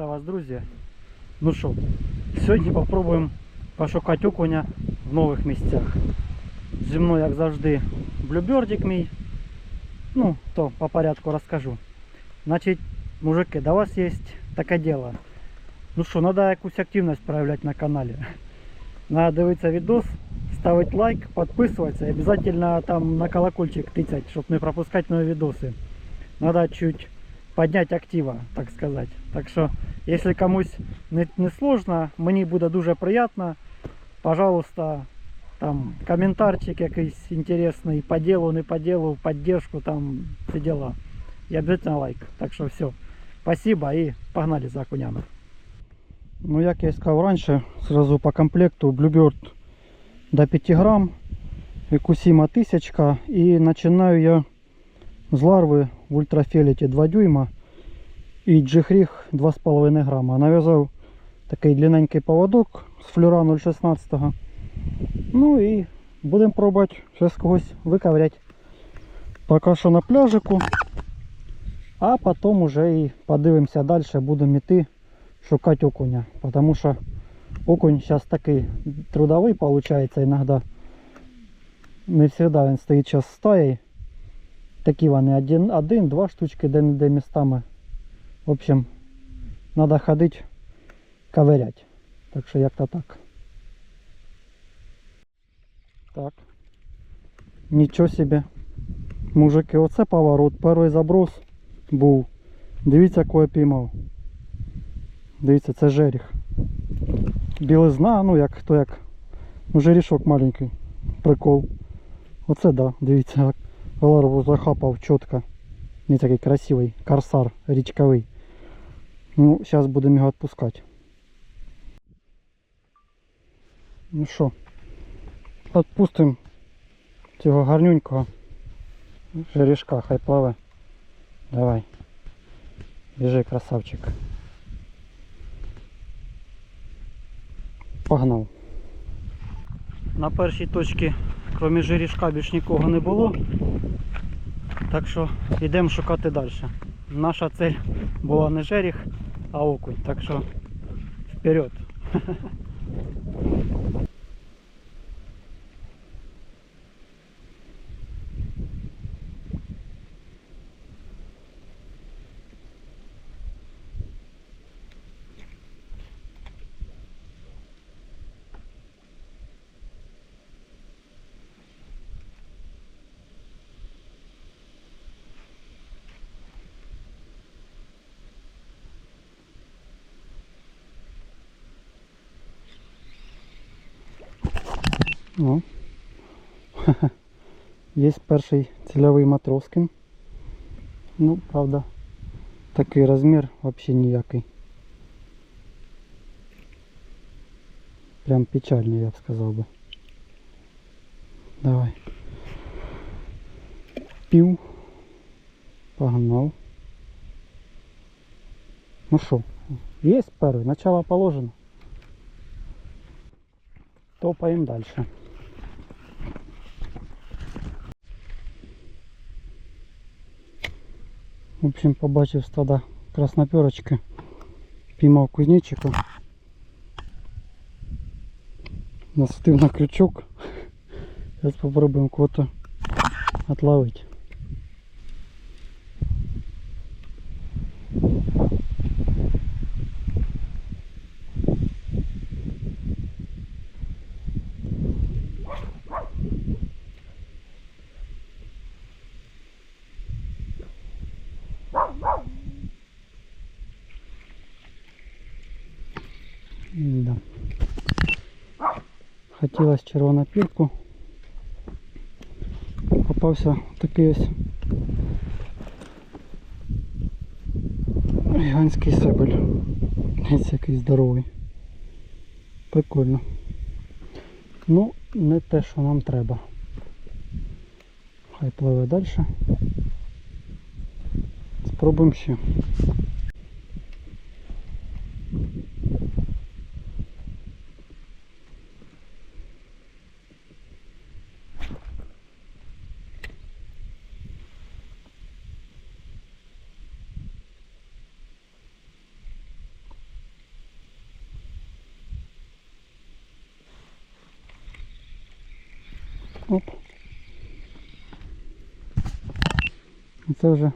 Вітаю вас, друзі. Ну що, сьогодні попробуємо пошукати окуня в нових місцях. Зі мною, як завжди, блюбердик мій. Ну, то по порядку розкажу. Значить, мужики, до вас є таке діло. Ну що, треба якусь активність проявляти на каналі. Надо дивитися відос, ставити лайк, підписуватися і обов'язково там на колокольчик тицять, щоб не пропускати нові відоси. Надо чуть поднять актива, так сказать. Так що, якщо комусь не, не сложно, мені буде дуже приємно. Пожалуйста, там коментарчик якийсь інтересний, по делу, не по делу, поддержку, там все дела. І обязательно лайк. Так що все. Спасибо і погнали за окунями. Ну, як я і сказав раніше, сразу по комплекту Bluebird до 5 грам, Екусима 1000 і починаю я з ларви в ультрафіолеті 2 дюйма і джихріг 2,5 грама. Нав'язав такий длинненький поводок з флюра 016. Ну і будемо пробувати зараз когось виковрять. Поки що на пляжику. А потім уже і подивимося далі, будемо йти шукати окуня. Тому що окунь зараз такий трудовий виходить іноді. Не завжди він стоїть зараз стаєю. Такі вони один, один, два штучки де-не-де містами. В общем, треба ходити, ковырять. Так що як-то так. Так. Нічого собі. Мужики, оце поворот. Перший заброс був. Дивіться, кого я піймав. Дивіться, це жеріх. Білизна, ну як хто як. Ну, жерішок маленький. Прикол. Оце да, дивіться, Ларву захапав чітко. Не такий красивий. Корсар річковий. Ну, зараз будемо його відпускати. Ну що, відпустимо цього гарнюнького жерішка, хай пливе. Давай. Біжи, красавчик. Погнав. На першій точці, крім жерішка, більш нікого не було. Так що йдемо шукати далі. Наша цель була не жеріх, а окунь. Так що вперед. О. Є перший цільовий матроскин. Ну, правда, такий розмір взагалі ніякий. Прям печальний, я б сказав би. Давай. Пів. Погнав. Ну що, є перший, начало положено. Топаємо далі. В общем, побачив стада красноперочки. Піймав кузнечика. Насадив на крючок. Зараз попробуємо кого-то отловить. Хотілося червону пірку. Попався такий ось гігантський себель. Ось який здоровий. Прикольно. Ну, не те, що нам треба. Хай пливе далі. Спробуємо ще. Оп. І Це вже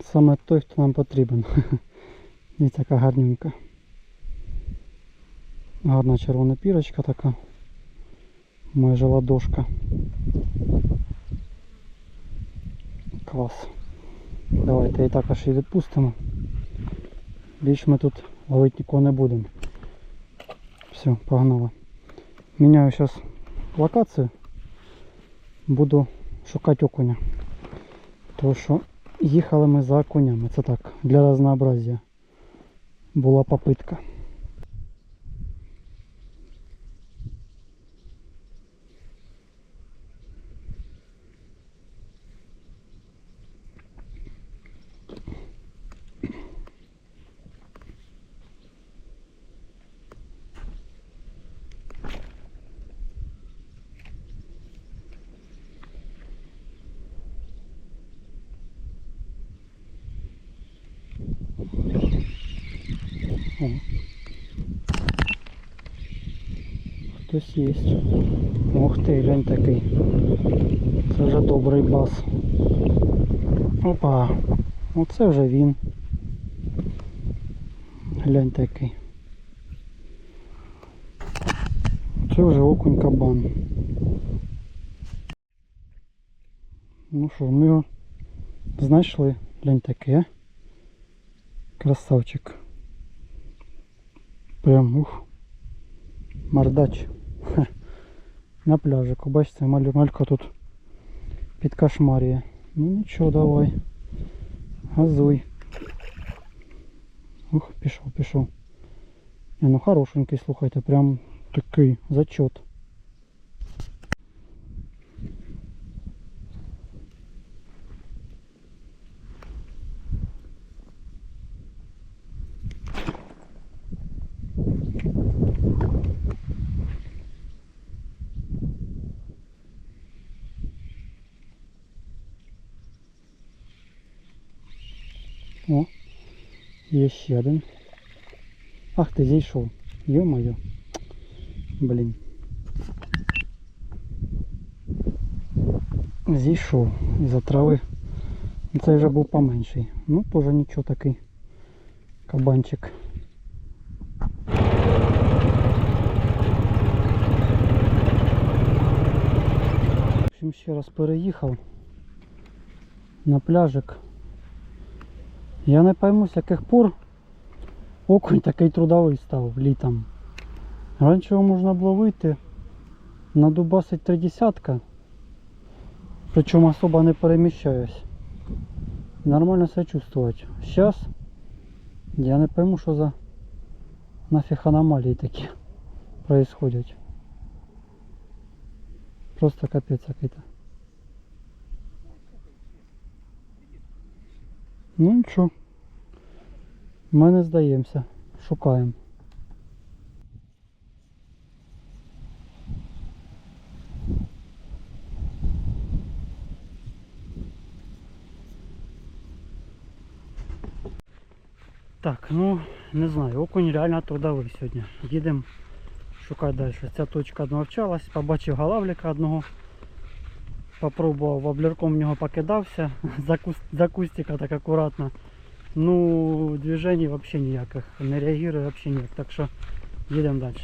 саме той, хто нам потрібен. Дивіться, яка гарненька. Гарна червона пірочка така. Майже ладошка. Клас. Давайте її також і відпустимо. Більш ми тут ловити нікого не будемо. Все, погнали. Міняю зараз локацію. Буду шукати окуня. Тому що їхали ми за окунями. Це так, для разнообразия. Була попитка. О. Хтось є. Ух ти, глянь такий. Це вже добрий бас. Опа. Оце вже він. Глянь такий. Це вже окунь кабан. Ну що, ми його знайшли. Глянь такий, а? Красавчик. Прям ух. Мордач. Ха. На пляжику. Бачите, маль- малька тут підкошмарює. Ну нічого, давай. Газуй. Ух, пішов, пішов. Не, ну хорошенький, слухайте, прям такий зачет. Є ще один. Ах ти зійшов. Йо-моє. Блін. Зійшов із-за трави. Цей вже був поменший. Ну, теж нічого такий кабанчик. В общем, ще раз переїхав на пляжик. Я не пойму, з яких пор окунь такий трудовий став літом. Раніше його можна було вийти, надубасить три десятка, причому особо не переміщаюсь. Нормально себе чувствувати. Зараз я не пойму, що за нафіг аномалії такі происходять. Просто капець який-то. Ну нічого. Ми не здаємося. Шукаємо. Так, ну не знаю, окунь реально трудовий сьогодні. Їдемо шукати далі. Ця точка навчалась, побачив галавлика одного. Попробував воблерком в нього покидався, за, куст, за кустика так акуратно. Ну, движений вообще ніяких, не реагує вообще ніяк, так що їдемо далі.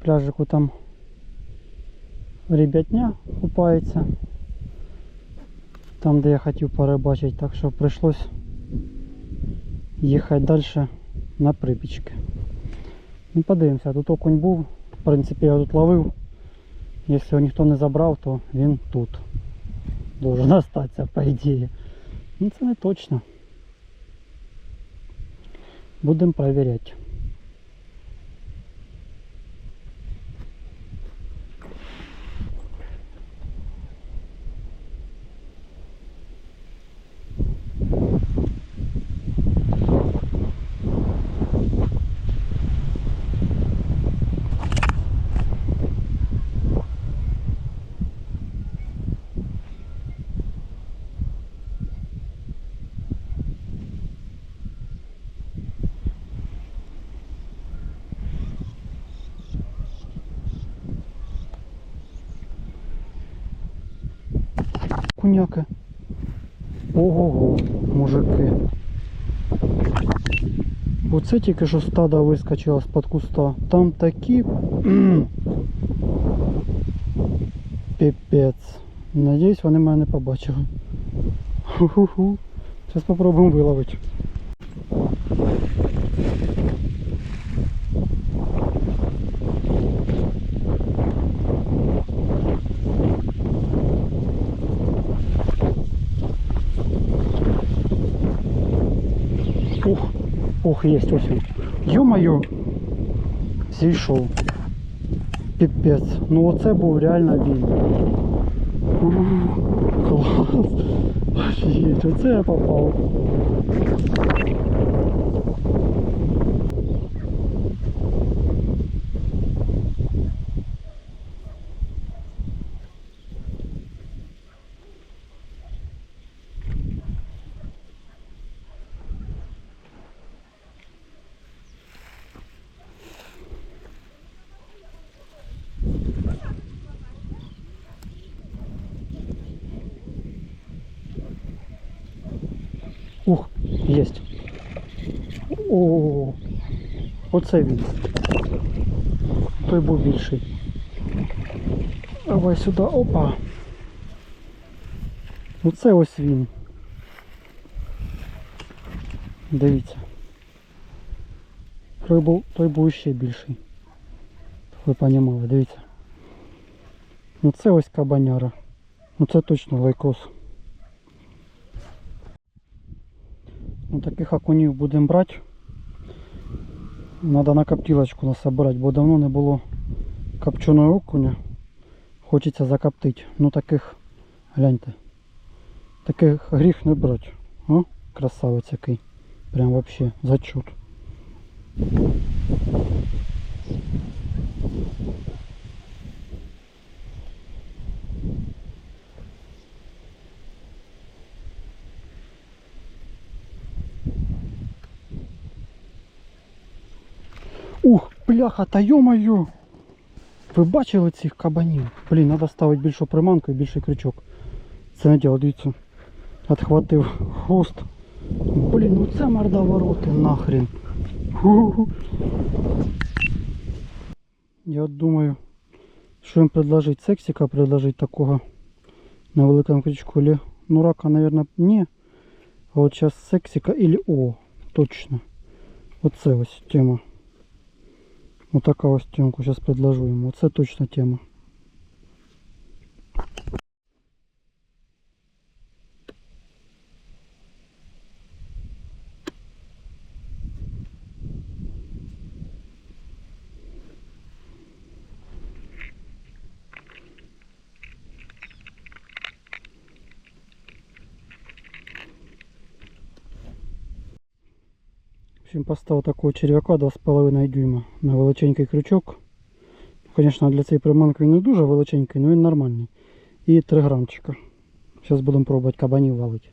пляжику там ребятня купається. Там, де я хотів перебачити, так що прийшлось їхати далі на припічки. Ну подивимося, тут окунь був, в принципі я тут ловив. Якщо його ніхто не забрав, то він тут. Должен остатися, по ідеї. Ну це не точно. Будемо перевіряти. Окуняки. Ого-го, мужики. Оце тільки що стадо вискочило з-під куста. Там такі. Піпець. Надіюсь, вони мене не побачили. Зараз спробуємо виловити. Ух, ух, есть ось він. Ё-моё, зійшов. Піпець. Ну оце був реально він. Клас. Офігеть, оце я попав. Ух, єсть. О, оце він. Той був більший. Давай сюди, опа. Оце ось він. Дивіться. Той був, той був ще більший. Ви понімали, дивіться. Ну це ось кабаняра. Ну це точно лайкос. Таких окунів будемо брати. Надо на коптилочку насобирати, бо давно не було копченого окуня. Хочеться закоптити. Ну таких, гляньте. Таких гріх не брати. О, красавець який. Прям вообще зачут. Ух, бляха, та йо-моє! Ви бачили цих кабанів? Блін, треба ставити більшу приманку і більший крючок. Це не діло, дивіться. Отхватив хвост. Блін, ну це мордовороти нахрен. Ху-ху. Я думаю, що їм предложить сексика, предложить такого на великому крючку. Или, ну рака, наверное, не. А от зараз сексика или о, точно. Оце ось тема. Вот такая вот стенку сейчас предложу ему. Вот это точно тема. Общем, поставил такого червяка 2,5 дюйма на величенький крючок. Звісно, для цієї приманки не дуже величенький, але він нормальний. І 3 грамчика. Зараз будемо пробувати кабанів валити.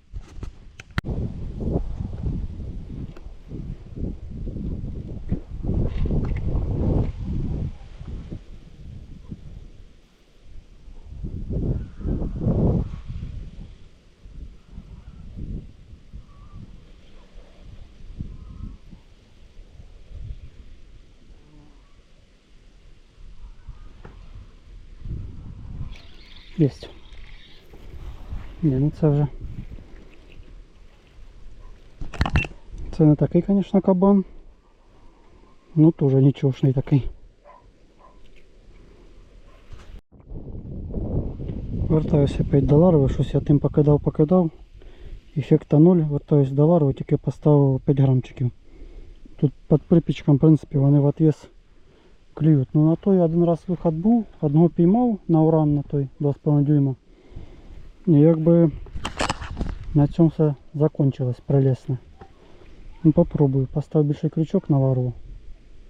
Єсть. Ні, ну це вже. Це не такий, звісно, кабан. Ну теж нічошний такий. Вертаюся опять до ларви, щось я тим покидав, покидав. Ефекта 0, вертаюсь до ларви, тільки поставив 5 грамчиків. Тут під припічком, в принципі, вони в отвес клюють. Ну на той один раз виход був, одного піймав на уран на той 2,5 дюйма. І якби на цьому все закончилось прелесно. Ну попробую. Поставив більший крючок на ларву.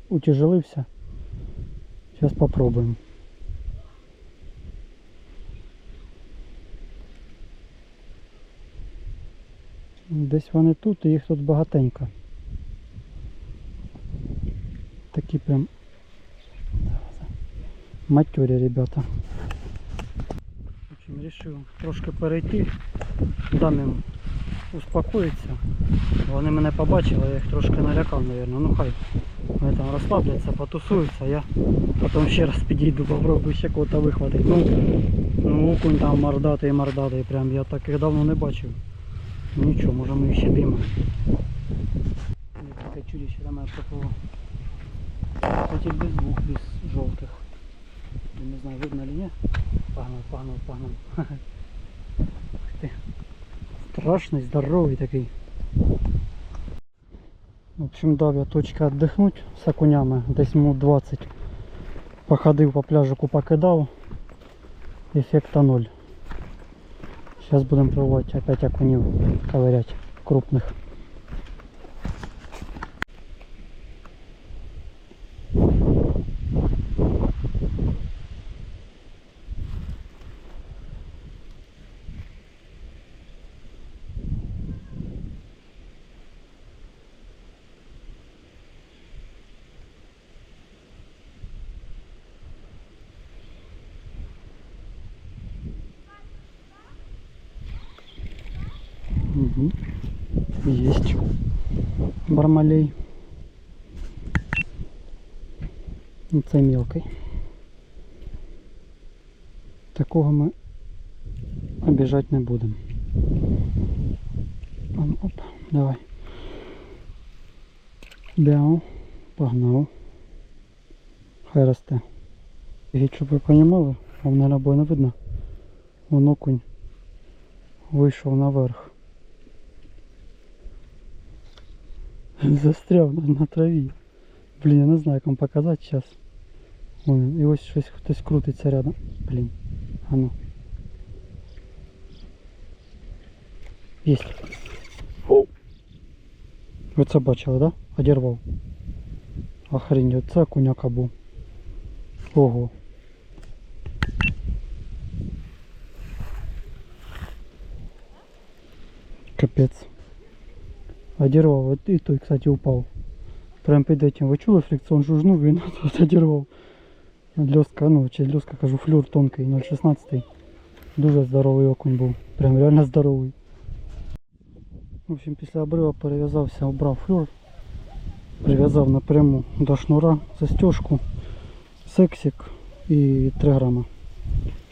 Утяжелився. Зараз попробуємо. Десь вони тут і їх тут багатенько. Такі прям матери, ребята. В общем, вирішив трошки перейти, дам їм успокоїтися. Вони мене побачили, я їх трошки налякав, мабуть. Ну хай вони там розслабляться, потусуються, я потім ще раз підійду, попробую ще кого-то вихватити. Ну, ну окунь там мордатий, мордатий, прям я таких давно не бачив. Нічого, може ми ще димемо. Таке чудище до мене приплыло. Кстати, без двух, без желтых. Я не знаю, видно ли нет. Погнал, погнал, погнал. Ух ты. Страшный, здоровый такий. В общем, дав я точки віддихнути з окунями, десь минут 20. Походив по пляжику, покидав. Ефекта ноль. Сейчас будем пробовать опять окунів ковырять крупных. Есть. Бармалей. Ну, Це мілкий. Такого ми обіжати не будемо. Ну, Оп, давай. Бяу, погнав. Хай росте. І щоб ви розуміли, вам на не видно. Вон окунь вийшов наверх. Застряв на, на траві. Блін, я не знаю, як вам показати зараз. Ой, і ось щось хтось крутиться рядом. Блін. А ну. Есть. Ви це бачили, да? Одірвав. Охренеть, це окуняка був. Ого. Капец. Одервал. Вот и той, кстати, упал. Прям перед этим. Вы чули фрикцион жужнув, він тут одервав. Льоска, ну, чи льоска, кажу, флюр тонкий, 0,16. Дуже здоровий окунь був. Прям реально здоровий. В общем, після обрива перев'язався, обрав флюр. Прив'язав напряму до шнура застежку, сексик і 3 грама.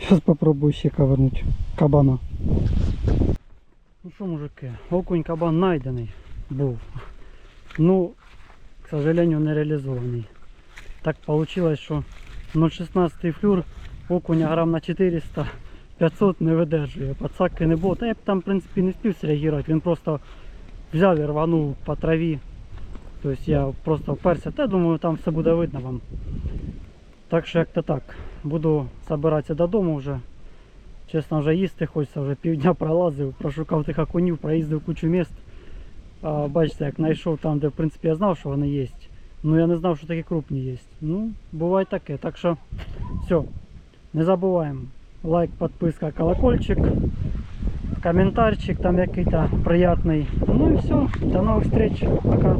Зараз попробую ще ковернути кабана. Ну що, мужики, окунь кабан найдений був. Ну, к сожалению, не реалізований. Так получилось, що 0,16 флюр окуня грам на 400 500 не видержує. Пацаки не було. Та я б там, в принципі, не спів среагувати. Він просто взяв і рванув по траві. Тобто я просто вперся. Та думаю, там все буде видно вам. Так що як-то так. Буду збиратися додому вже. Чесно, вже їсти хочеться, вже півдня пролазив, прошукав тих окунів, проїздив кучу міст. Бачите, як знайшов там, де в принципі я знав, що вони є. Ну я не знав, що такі крупні є. Ну, буває таке. Так що все. Не забуваємо. Лайк, підписка, колокольчик, коментарчик там який-то приятний. Ну і все. До нових встреч. Пока.